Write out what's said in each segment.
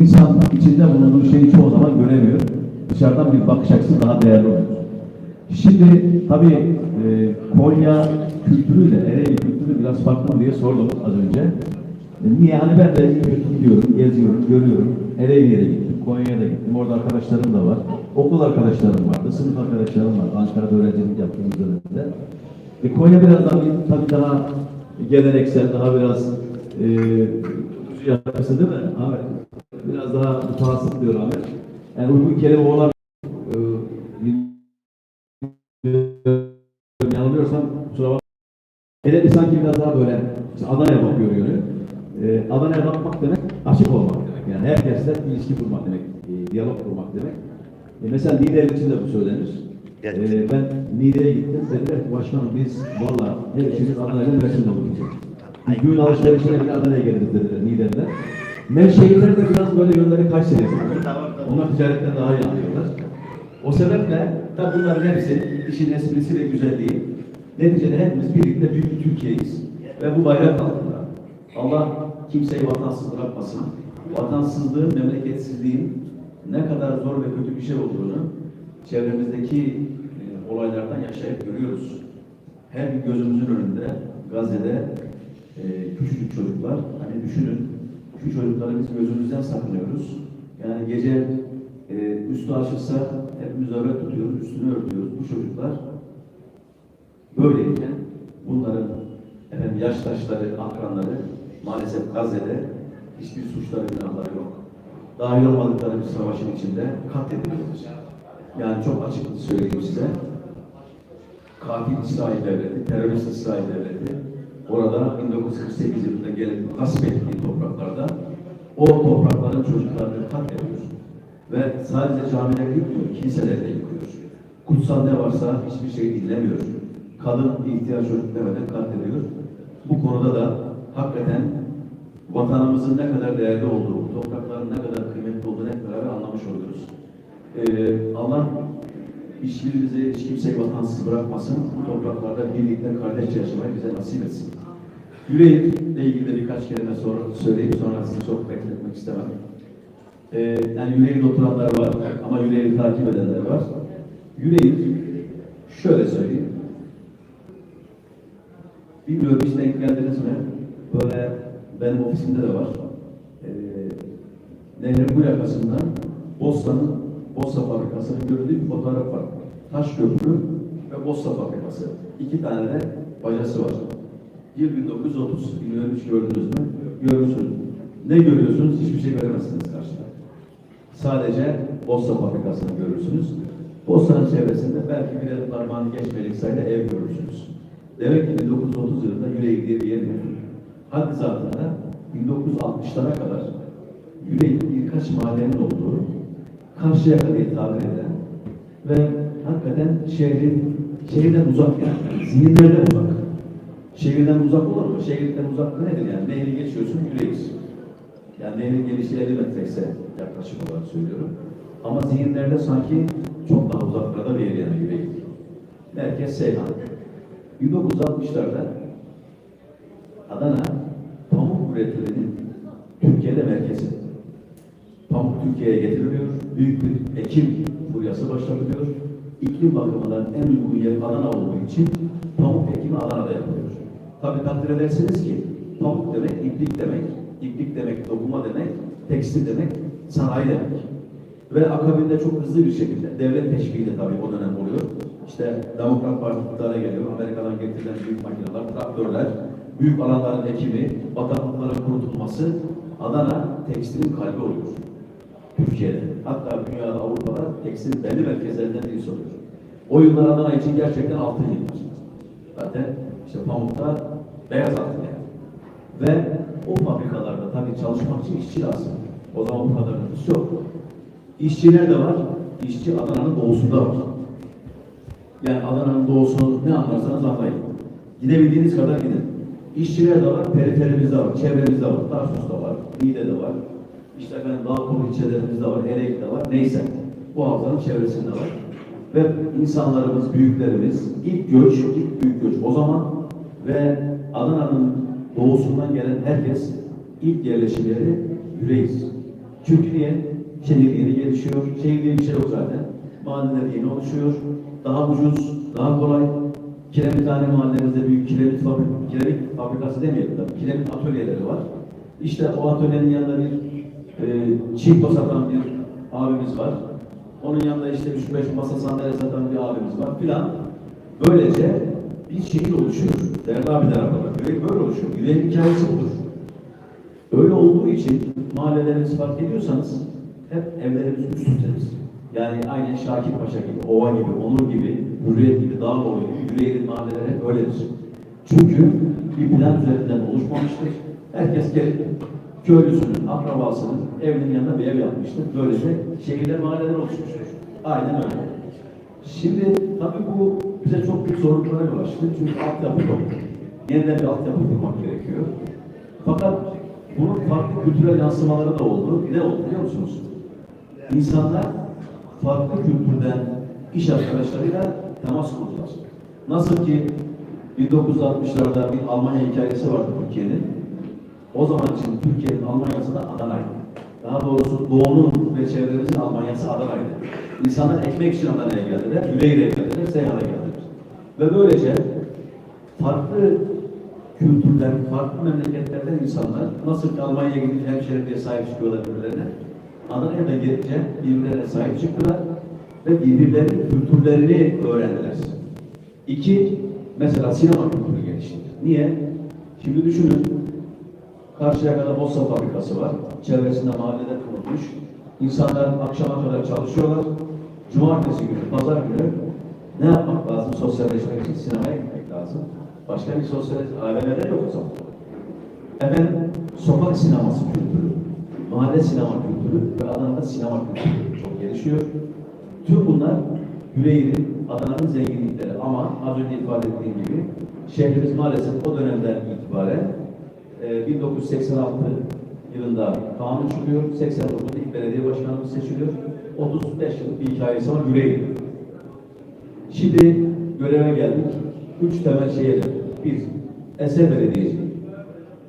İnsan içinde bulunduğu şeyi çoğu zaman göremiyor. Dışarıdan bir bakış açısı daha değerli oluyor. Şimdi tabii e, Konya kültürüyle Ereğli kültürü biraz farklı mı diye sordum az önce. E, niye? Hani ben de gidiyorum, geziyorum, görüyorum. Ereğli'ye de gittim, Konya'ya da gittim. Orada arkadaşlarım da var. Okul arkadaşlarım vardı, sınıf arkadaşlarım var. Ankara'da öğrencilik yaptığımız dönemde. E, Konya biraz daha, tabii daha geleneksel, daha biraz e, kutucu yapısı değil mi? Ahmet? Biraz daha mutasip diyor Ahmet. Yani uygun kelime olan e, yanılıyorsam kusura bakmayın. Hele bir sanki biraz daha böyle işte Adana'ya bakıyor yönü. Ee, Adana'ya bakmak demek açık olmak demek. Yani herkesle ilişki kurmak demek, e, diyalog kurmak demek. E, mesela lider için de bu söylenir. Evet. Ee, ben Niğde'ye gittim. Dediler ki başkanım biz valla her işimiz Adana'yla Mersin'de olacak. Gün alışverişine bile Adana'ya geliriz dediler Niğde'de. Nevşehirler de biraz böyle yönleri Kayseri'ye bakıyor. Onlar ticaretten daha iyi anlıyorlar. O sebeple tabi bunların hepsi işin esprisi ve güzelliği. Neticede hepimiz birlikte büyük bir Türkiye'yiz. Ve bu bayrak altında. Allah kimseyi vatansız bırakmasın. Vatansızlığın, memleketsizliğin ne kadar zor ve kötü bir şey olduğunu çevremizdeki e, olaylardan yaşayıp görüyoruz. Her bir gözümüzün önünde Gazze'de e, küçücük çocuklar, hani düşünün şu çocukları biz gözümüzden sakınıyoruz. Yani gece e, üstü açılsa hepimiz öyle tutuyoruz, üstünü örtüyoruz. Bu çocuklar böyleyken bunların efendim yaştaşları, akranları maalesef Gazze'de hiçbir suçları, günahları yok. Dahil olmadıkları bir savaşın içinde katlediliyoruz. Yani çok açık söyleyeyim size. Katil İsrail Devleti, terörist İsrail Devleti orada 1948 yılında gelip gasp ettiği topraklarda o toprakların çocuklarını katlediyor. Ve sadece camileri yıkmıyor, kiliseleri de yıkıyor. Kutsal ne varsa hiçbir şey dinlemiyor. Kadın ihtiyaç demeden katlediyor. Bu konuda da hakikaten vatanımızın ne kadar değerli olduğu, toprakların ne kadar kıymetli olduğunu hep beraber anlamış oluyoruz. Ee, Allah hiçbirimizi, hiç kimseyi vatansız bırakmasın. Bu topraklarda birlikte kardeşçe yaşamayı bize nasip etsin. Yüreğimle ilgili de birkaç kelime sonra söyleyip sonra sizi çok bekletmek istemem. Ee, yani yüreğinde oturanlar var ama yüreğini takip edenler var. Yüreğim şöyle söyleyeyim. Bilmiyorum hiç denk geldiniz mi? Böyle benim ofisimde de var. Ee, nehrin bu yakasından Bosna'nın Bosna fabrikasının görüldüğü bir fotoğraf var. Taş köprü ve Bosna fabrikası. İki tane de bacası var. Yıl 1930. Bilmiyorum hiç gördünüz mü? Görürsünüz. Ne görüyorsunuz? Hiçbir şey göremezsiniz karşıda. Sadece Bosna fabrikasını görürsünüz. Bosna'nın çevresinde belki bir el parmağını geçmedik sayıda ev görürsünüz. Demek ki 1930 yılında Yüreği diye bir yer yok. Haddi zatında 1960'lara kadar Yüreğin birkaç mahallenin olduğu Karşıyaka diye tabir edilen ve hakikaten şehrin şehirden uzak yani zihinlerden uzak. Şehirden uzak olur mu? Şehirden uzak nedir yani? Nehri geçiyorsun yüreğiz. Yani nehrin genişliği 50 metre yaklaşık olarak söylüyorum. Ama zihinlerde sanki çok daha uzaklarda bir yer yani yüreği. Merkez Seyhan. 1960'larda Adana pamuk üretiminin Türkiye'de merkezi. Pamuk Türkiye'ye getiriliyor. Büyük bir ekim furyası başlatılıyor. İklim bakımından en uygun yer Adana olduğu için pamuk ekimi Adana'da yapılıyor. Tabii takdir edersiniz ki pamuk demek iplik demek, iplik demek dokuma demek, tekstil demek, sanayi demek. Ve akabinde çok hızlı bir şekilde devlet teşviki de tabii o dönem oluyor. İşte Demokrat Parti iktidara geliyor. Amerika'dan getirilen büyük makineler, traktörler, büyük alanların ekimi, bataklıkların kurutulması Adana tekstilin kalbi oluyor. Türkiye'de. Hatta dünyada, Avrupa'da tekstil belli merkezlerinden birisi oluyor. O yıllar Adana için gerçekten altın yıllar. Zaten işte pamukta beyaz yani. Ve o fabrikalarda tabii çalışmak için işçi lazım. O zaman bu kadar nüfus yok. İşçiler de var. İşçi Adana'nın doğusunda var. Yani Adana'nın doğusunu ne anlarsanız anlayın. Gidebildiğiniz kadar gidin. İşçiler de var, periferimizde var, çevremizde var, Tarsus'ta var, Niğde'de var. İşte efendim Dağkulu ilçelerimizde var, Erek'te var, neyse. Bu havzanın çevresinde var. Ve insanlarımız, büyüklerimiz, ilk göç, ilk büyük göç o zaman ve Adana'nın doğusundan gelen herkes ilk yerleşim yeri Yüreğiz. Çünkü niye? Şehir yeni gelişiyor. Şehir diye bir şey yok zaten. Mahalleler yeni oluşuyor. Daha ucuz, daha kolay. Kiremithane mahallemizde büyük kiremit, fabrik, kiremit fabrikası demeyelim tabii. Kiremit atölyeleri var. İşte o atölyenin yanında bir e, çiğ satan bir abimiz var. Onun yanında işte 3-5 masa sandalye satan bir abimiz var filan. Böylece bir şehir oluşuyor. Değerli abiler ablalar. Böyle, böyle oluşuyor. Güleğin hikayesi budur. Öyle olduğu için mahallelerimizi fark ediyorsanız hep evlerimiz üst üstedir. Yani aynen Şakir Paşa gibi, Ova gibi, Onur gibi, Hürriyet gibi, Dağlıoğlu gibi Yüreğir'in mahalleleri hep öyledir. Çünkü bir plan üzerinden oluşmamıştır. Herkes gelip köylüsünün, akrabasının evinin yanında bir ev yapmıştır. Böylece şehirler, mahalleler oluşmuştur. Aynen öyle. Şimdi tabii bu bize çok büyük zorluklara yol. Çünkü altyapı yok. Yeniden bir altyapı kurmak gerekiyor. Fakat bunun farklı kültürel yansımaları da oldu. Ne oldu biliyor musunuz? İnsanlar farklı kültürden iş arkadaşlarıyla temas kurdular. Nasıl ki 1960'larda bir Almanya hikayesi vardı Türkiye'nin. O zaman için Türkiye'nin Almanya'sı da Adana'ydı. Daha doğrusu Doğu'nun ve çevremizin Almanya'sı Adana'ydı. İnsanlar ekmek için Adana'ya geldiler, Yüreğir'e geldiler, Seyhan'a geldiler. Ve böylece farklı kültürden, farklı memleketlerden insanlar nasıl Almanya'ya gidip hemşehri diye sahip çıkıyorlar birbirlerine. Adana'ya da gelince birbirlerine sahip çıktılar ve birbirlerinin kültürlerini öğrendiler. İki, mesela sinema kültürü gelişti. Niye? Şimdi düşünün, Karşıyaka'da Bossa fabrikası var. Çevresinde mahalleler kurulmuş. İnsanlar akşama kadar çalışıyorlar. Cumartesi günü, pazar günü ne yapmak lazım? Sosyalleşmek için sinemaya gitmek lazım. Başka bir sosyal AVM'de yok o zaman. Efendim, sokak sineması kültürü, mahalle sinema kültürü ve Adana'da sinema kültürü çok gelişiyor. Tüm bunlar Yüreğir'in, Adana'nın zenginlikleri ama az önce ifade ettiğim gibi şehrimiz maalesef o dönemden itibaren e, 1986 yılında kanun çıkıyor. 89'da ilk belediye başkanımız seçiliyor. 35 yıllık bir hikayesi var Yüreğir. Şimdi göreve geldik. Üç temel şeye. Bir, eser belediyeciliği.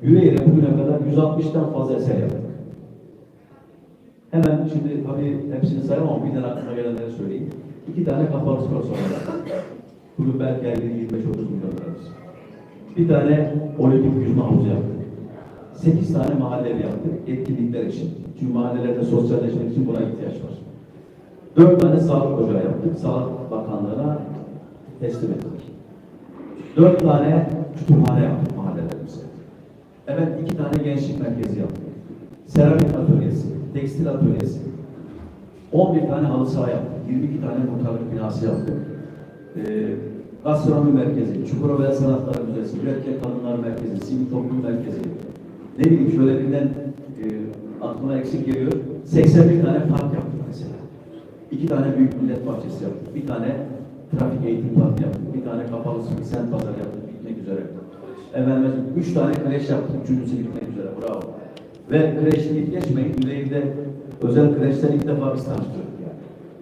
Yüreğir'e bugüne kadar 160'tan fazla eser yaptık. Hemen şimdi tabii hepsini sayamam ama bir tane aklıma gelenleri söyleyeyim. İki tane kapalı spor salonu. Kulüp belki geldi 25-30 milyon lirası. Bir tane olimpik yüzme havuzu yaptık. Sekiz tane mahalle yaptık etkinlikler için. Çünkü mahallelerde sosyalleşmek için buna ihtiyaç var. Dört tane sağlık ocağı yaptık. Sağlık Bakanlığı'na teslim ettik. Dört tane kütüphane yaptık mahallelerimize. Evet iki tane gençlik merkezi yaptık. Seramik atölyesi, tekstil atölyesi. 11 tane halı saha yaptık. 22 tane muhtarlık binası yaptık. Ee, gastronomi merkezi, Çukurova Sanatlar Müzesi, Mürekkep Kadınlar Merkezi, Sivil Toplum Merkezi. Ne bileyim şöyle birden e, aklıma eksik geliyor. 81 tane park yaptık mesela. İki tane büyük millet bahçesi yaptık. Bir tane trafik eğitim parkı yaptık. Bir tane kapalı bir sent pazar yaptık. Bitmek üzere. Efendim, üç tane kreş yaptık. Üçüncüsü bitmek üzere. Bravo. Ve kreşten ilk geçmeyin. Yüreğinde özel kreşler ilk defa biz tanıştırdık.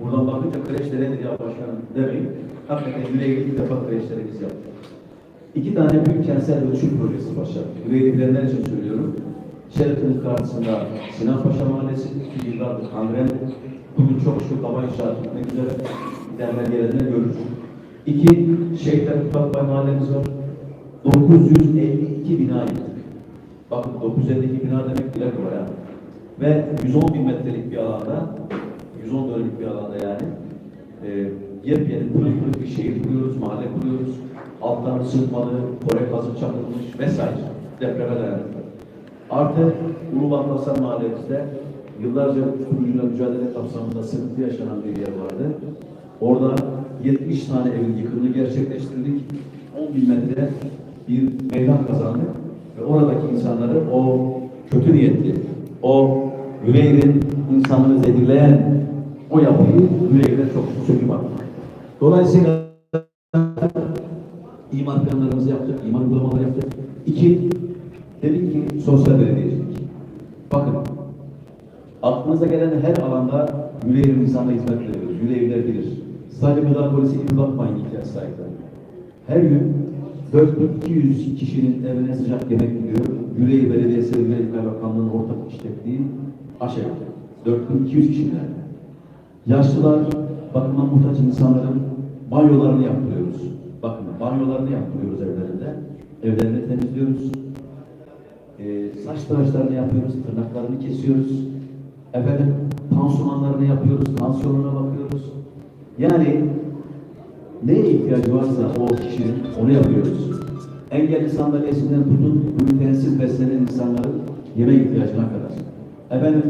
Buradan bakınca kreş neredir ya başkanım demeyin. Hakikaten yüreğinde ilk defa kreşleri biz yaptık. İki tane büyük kentsel dönüşüm projesi başlattık. Yüreği bilenler için söylüyorum. Sheraton karşısında Sinan Paşa Mahallesi, iki yıllardır kangren. Bugün çok şükür kaba inşaat bitmek üzere. Gidenler gelenler görür. İki, Şehitler Kutlatbay Mahallemiz var. 952 bina yıktık. Bakın 952 bina demek bile kolay. Ve 110 bin metrelik bir alanda, 110 dönümlük bir alanda yani, e, yepyeni pırıl pırıl bir şehir kuruyoruz, mahalle kuruyoruz. Alttan ısıtmalı, kore kazık çakılmış vesaire. Depreme dayanıklı. Artı Ulu Batlasan mahallemizde yıllarca uyuşturucuyla mücadele kapsamında sıkıntı yaşanan bir yer vardı. Orada 70 tane evin yıkımını gerçekleştirdik. 10 bin metre bir meydan kazandık. Ve oradaki insanları o kötü niyetli, o yüreğin insanları zehirleyen o yapıyı yüreğine çok söküp attık. Dolayısıyla imar planlarımızı yaptık, imar uygulamaları yaptık. İki, dedik ki sosyal belediyecilik. Bakın, aklınıza gelen her alanda yüreğin insana hizmet veriyoruz. Yüreğiler bilir. Sadece gıda polisi gibi bakmayın ihtiyaç sahiplerine. Her gün 4200 kişinin evine sıcak yemek gidiyor. Yüreği Belediyesi ve Yüreği Kaymakamlığı'nın ortak işlettiği aşev. 4200 kişiler. Yaşlılar, bakıma muhtaç insanların banyolarını yaptırıyoruz. Banyolarını yaptırıyoruz evlerinde. Evlerini temizliyoruz. Ee, saç tıraşlarını yapıyoruz, tırnaklarını kesiyoruz. Efendim, pansumanlarını yapıyoruz, tansiyonuna bakıyoruz. Yani neye ihtiyacı varsa o kişinin onu yapıyoruz. Engelli sandalyesinden tutun, glutensiz beslenen insanların yemek ihtiyacına kadar. Efendim,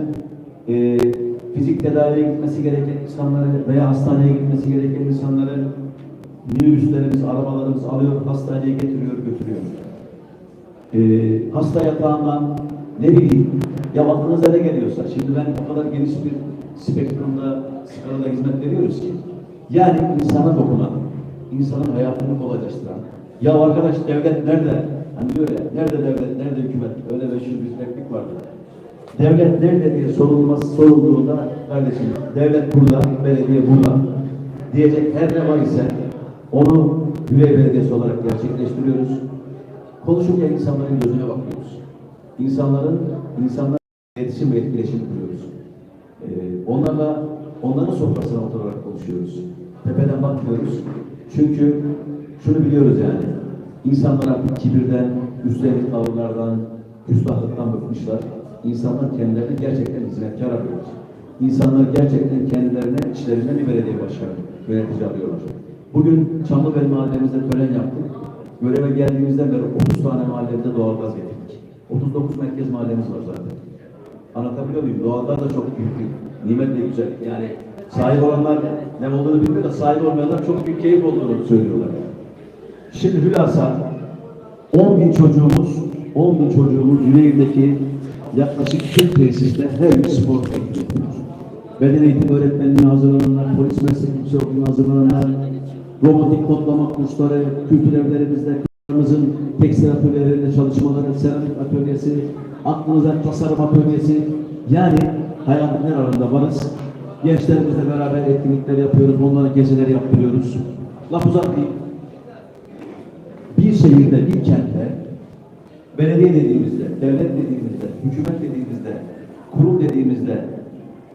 e, fizik tedaviye gitmesi gereken insanları veya hastaneye gitmesi gereken insanları minibüslerimiz, arabalarımız alıyor, hastaneye getiriyor, götürüyor. E, hasta yatağından ne bileyim, ya aklınıza ne geliyorsa, şimdi ben o kadar geniş bir spektrumda, skalada hizmet veriyoruz ki, yani insana dokunan, insanın hayatını kolaylaştıran, ya arkadaş devlet nerede? Hani diyor ya, nerede devlet, nerede hükümet? Öyle meşhur bir replik vardı. Devlet nerede diye sorulması sorulduğunda kardeşim devlet burada, belediye burada diyecek her ne var ise onu Güvey Belediyesi olarak gerçekleştiriyoruz. Konuşurken insanların gözüne bakıyoruz. İnsanların, insanlarla iletişim ve etkileşim kuruyoruz. Ee, onlarla, onların sofrasına oturarak konuşuyoruz. Tepeden bakmıyoruz. Çünkü şunu biliyoruz yani. İnsanlar artık kibirden, üstelik tavırlardan, küstahlıktan bıkmışlar. İnsanlar kendilerine gerçekten hizmetkar arıyorlar. İnsanlar gerçekten kendilerine içlerinden bir belediye başkanı, yönetici arıyorlar. Bugün Çamlıbel mahallemizde tören yaptık. Göreve geldiğimizden beri 30 tane mahallemizde doğalgaz getirdik. 39 merkez mahallemiz var zaten. Anlatabiliyor muyum? Doğalgaz da çok büyük bir nimet ve güzel. Yani sahip olanlar ne olduğunu bilmiyor da sahip olmayanlar çok büyük keyif olduğunu söylüyorlar. Şimdi hülasa 10 bin çocuğumuz, 10 bin çocuğumuz Yüreğir'deki yaklaşık 40 tesiste her gün spor yapıyoruz. Beden eğitimi öğretmenliğine hazırlananlar, polis meslek yüksekokulu'na hazırlananlar, robotik kodlama kursları, kültür evlerimizde kızlarımızın tekstil atölyelerinde çalışmaları, seramik atölyesi, aklınıza tasarım atölyesi, yani hayatın her alanında varız. Gençlerimizle beraber etkinlikler yapıyoruz, onlara geziler yaptırıyoruz. Laf uzatmayayım bir şehirde, bir kentte belediye dediğimizde, devlet dediğimizde, hükümet dediğimizde, kurum dediğimizde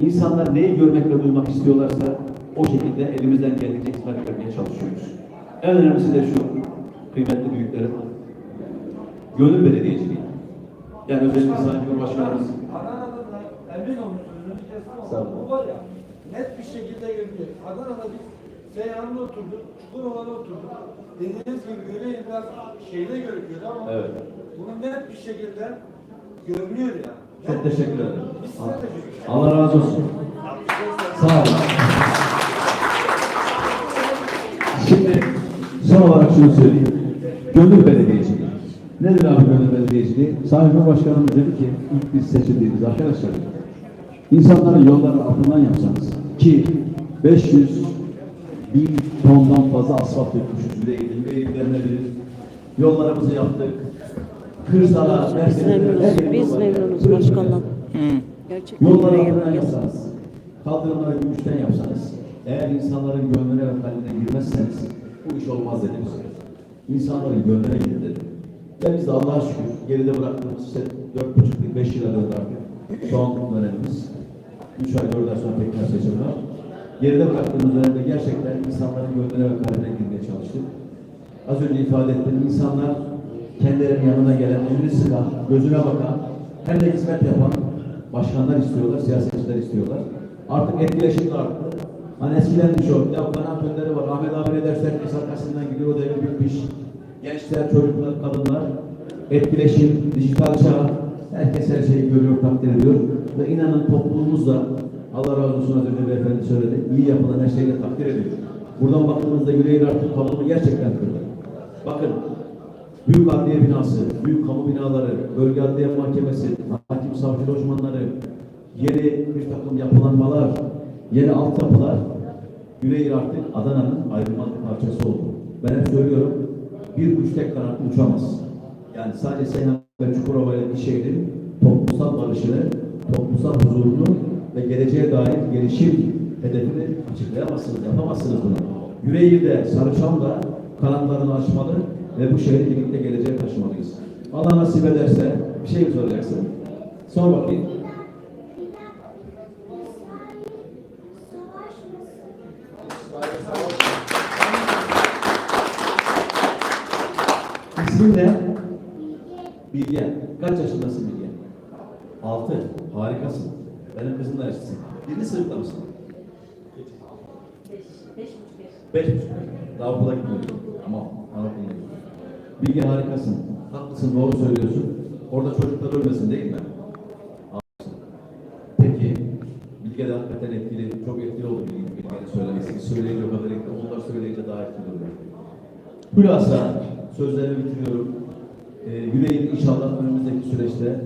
insanlar neyi görmek ve duymak istiyorlarsa o şekilde elimizden geldiğince hizmet vermeye çalışıyoruz. En önemlisi de şu, kıymetli büyüklerim, gönül belediyeciliği. Yani özellikle Sayın Cumhurbaşkanımız Adana'da da emin kestim Sağ olun. bu var ya net bir şekilde görünüyor. Adana'da biz Seyhan'da oturduk, Çukurova'da oturduk. Dediğiniz gibi görev biraz şeyde görünüyordu ama Evet. bunu net bir şekilde görünüyor ya. Çok teşekkür ederim. Allah razı olsun. Sağ olun. Şimdi son olarak şunu söyleyeyim. Gönül belediyeciliği. Nedir abi gönül belediyeciliği? Sayın Cumhurbaşkanımız dedi ki ilk biz seçildiğimiz arkadaşlar insanların yollarını altından yapsanız ki 500 bin tondan fazla asfalt dökmüşüz. Bir de gidilmeyi Yollarımızı yaptık. Kırsala, Biz memnunuz. Biz memnunuz başkanım. Gerçekten Yolları yüreğe altından bölgesi. yapsanız, kaldırımları gümüşten yapsanız, eğer insanların gönlüne ve kalbine girmezseniz bu iş olmaz dedi bize. İnsanların gönlüne girin dedi. Ve biz de Allah'a şükür geride bıraktığımız işte dört buçuk yıl, beş yıla döndü artık. Son dönemimiz. Üç ay, dört ay sonra tekrar seçim var. Geride bıraktığımız dönemde gerçekten insanların gönlüne ve kalbine girmeye çalıştık. Az önce ifade ettim. insanlar kendilerinin yanına gelen, elini sıkan, gözüne bakan, hem de hizmet yapan başkanlar istiyorlar, siyasetçiler istiyorlar. Artık etkileşim de arttı. Hani eskiden çok, ya kanaat önderi var, Ahmet abi ne derse herkes arkasından gidiyor, o devir bitmiş. Gençler, çocuklar, kadınlar, etkileşim, dijital çağ, herkes her şeyi görüyor, takdir ediyor. Ve inanın toplumumuz da, Allah razı olsun az önce beyefendi söyledi, iyi yapılan her şeyle takdir ediyor. Buradan baktığımızda yüreği artık toplumu gerçekten kırdı. Bakın, Büyük adliye binası, büyük kamu binaları, bölge adliye mahkemesi, hakim savcı lojmanları, yeni bir takım yapılanmalar, yeni altyapılar Yüreğir artık Adana'nın ayrılmaz bir parçası oldu. Ben hep söylüyorum, bir kuş tek kanatlı uçamaz. Yani sadece Seyhan ve Çukurova ile bir şehrin toplumsal barışını, toplumsal huzurunu ve geleceğe dair gelişim hedefini açıklayamazsınız, yapamazsınız bunu. Yüreğir'de, Sarıçam'da kanatlarını açmalı ve bu şehri birlikte geleceğe taşımalıyız. Allah nasip ederse bir şey soracaksın. Sor bakayım. İsmin ne? Bilge. Kaç yaşındasın Bilge? Altı. Harikasın. Benim kızım da yaşlısın. Birinci sınıfta mısın? Beş. Beş buçuk yaş. Beş buçuk yaş. Daha okula gitmiyorum. Tamam. Anadolu'ya gidiyorum. Bilge harikasın. Haklısın, doğru söylüyorsun. Orada çocuklar ölmesin değil mi? Peki, Bilge de hakikaten etkili, çok etkili oldu Bilge, Bilge'nin söylemesi. Söyleyince o kadar etkili, onlar söyleyince daha etkili oluyor. Hülasa, sözlerimi bitiriyorum. Ee, Yüreğin inşallah önümüzdeki süreçte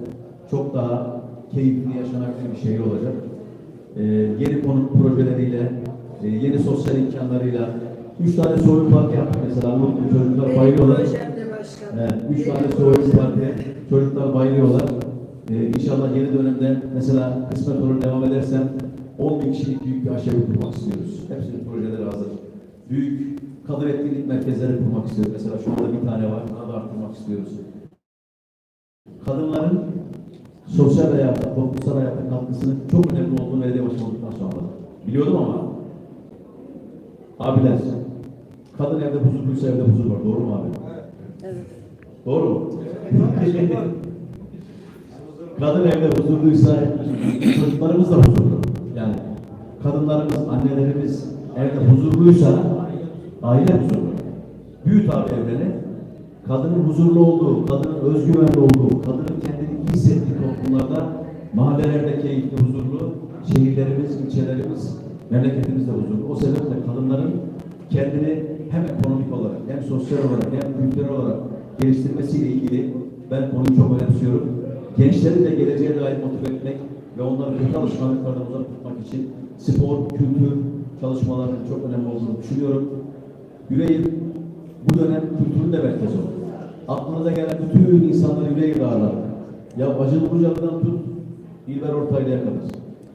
çok daha keyifli yaşanabilir bir şehir olacak. Ee, yeni konut projeleriyle, e, yeni sosyal imkanlarıyla, üç tane soyun parkı yaptık mesela. Bu çocuklar bayılıyorlar. Evet, üç tane soyun parkı, çocuklar bayılıyorlar. Ee, inşallah yeni dönemde mesela kısmet olur devam edersem 10 bin kişilik büyük bir aşevi kurmak istiyoruz. Hepsinin projeleri hazır. Büyük kadın etkinlik merkezleri kurmak istiyoruz. Mesela şu anda bir tane var, daha da arttırmak istiyoruz. Kadınların sosyal hayata, toplumsal hayata katkısının çok önemli olduğunu belediye başkanı olduktan sonra biliyordum ama abiler, kadın evde huzurluysa evde huzur var. Doğru mu abi? Evet. Doğru mu? Kadın evde huzurluysa çocuklarımız da huzurlu. Yani kadınlarımız, annelerimiz evde huzurluysa aile huzurlu. Büyüt abi evreni. Kadının huzurlu olduğu, kadının özgüvenli olduğu, kadının kendini iyi hissettiği toplumlarda mahallelerde keyifli, huzurlu, şehirlerimiz, ilçelerimiz, memleketimiz de huzurlu. O sebeple kadınların kendini hem ekonomik olarak, hem sosyal olarak, hem kültürel olarak geliştirmesiyle ilgili ben konuyu çok önemsiyorum. Gençleri de geleceğe dair motive etmek ve onları kötü alışkanlıklardan uzak tutmak için spor, kültür çalışmalarının çok önemli olduğunu düşünüyorum. Yüreğin bu dönem kültürün de merkezi oldu. Aklınıza gelen bütün insanları yüreği ağırlar. Ya Bacıl Hocalı'dan tut, İlber Ortaylı'ya kadar.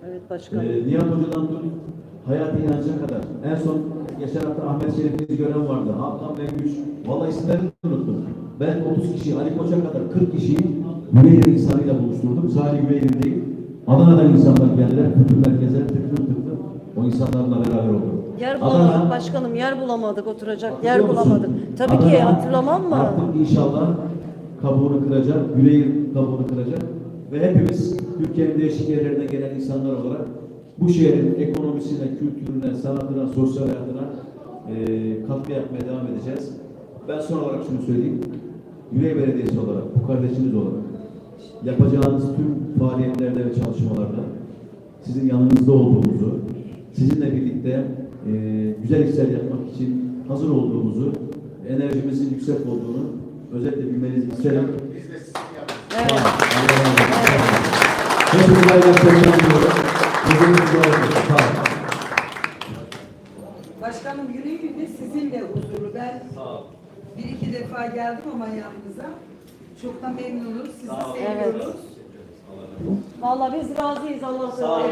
Evet başkanım. Ee, Nihat Hoca'dan tut, Hayat İnancı'na kadar. En son geçen hafta Ahmet Şerif'i gören vardı. Hakan Bengüç. Vallahi isimlerini unuttum. Ben 30 kişi, Ali Koç'a kadar 40 kişiyi Yüreğir insanıyla buluşturdum. Sadece Yüreğir değil. Adana'dan insanlar geldiler. Kültür merkezleri tıklım tıklım. O insanlarla beraber oldum. Yer Adana- bulamadık başkanım, yer bulamadık oturacak, yer musun? bulamadık. Tabii ki Adana hatırlamam mı? Artık inşallah kabuğunu kıracak, yüreğin kabuğunu kıracak ve hepimiz Türkiye'nin değişik yerlerinden gelen insanlar olarak bu şehrin ekonomisine, kültürüne, sanatına, sosyal hayatına eee katkı yapmaya devam edeceğiz. Ben son olarak şunu söyleyeyim. Yüreği Belediyesi olarak, bu kardeşimiz olarak yapacağınız tüm faaliyetlerde ve çalışmalarda sizin yanınızda olduğumuzu, sizinle birlikte eee, güzel işler yapmak için hazır olduğumuzu, enerjimizin yüksek olduğunu özellikle bilmenizi isterim. Evet. Hepinize hayırlı akşamlar diliyorum. Hepinize hayırlı akşamlar. Başkanım yüreğimde sizinle huzurlu. Ben bir defa geldim ama yanınıza. Çok da memnunuz. Sizi seviyoruz. Vallahi biz razıyız Allah razı olsun.